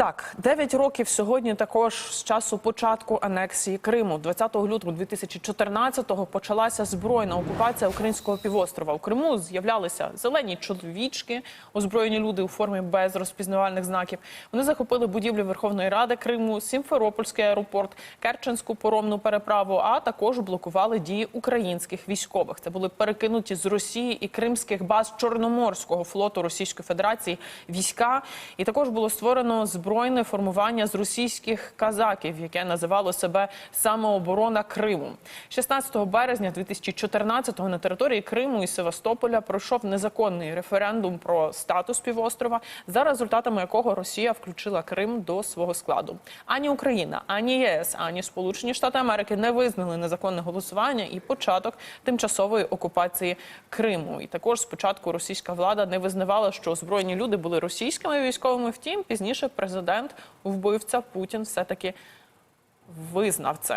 Так, 9 років сьогодні також з часу початку анексії Криму. 20 лютого 2014-го почалася збройна окупація українського півострова. У Криму з'являлися зелені чоловічки, озброєні люди у формі без розпізнавальних знаків. Вони захопили будівлю Верховної Ради Криму, Сімферопольський аеропорт, Керченську поромну переправу, а також блокували дії українських військових. Це були перекинуті з Росії і кримських баз Чорноморського флоту Російської Федерації війська. І також було створено збройне формування з російських казаків, яке називало себе самооборона Криму. 16 березня 2014-го на території Криму і Севастополя пройшов незаконний референдум про статус півострова, за результатами якого Росія включила Крим до свого складу. Ані Україна, ані ЄС, ані Сполучені Штати Америки не визнали незаконне голосування і початок тимчасової окупації Криму. І також спочатку російська влада не визнавала, що озброєні люди були російськими військовими. Втім, пізніше президент, вбивця Путін, все таки визнав це.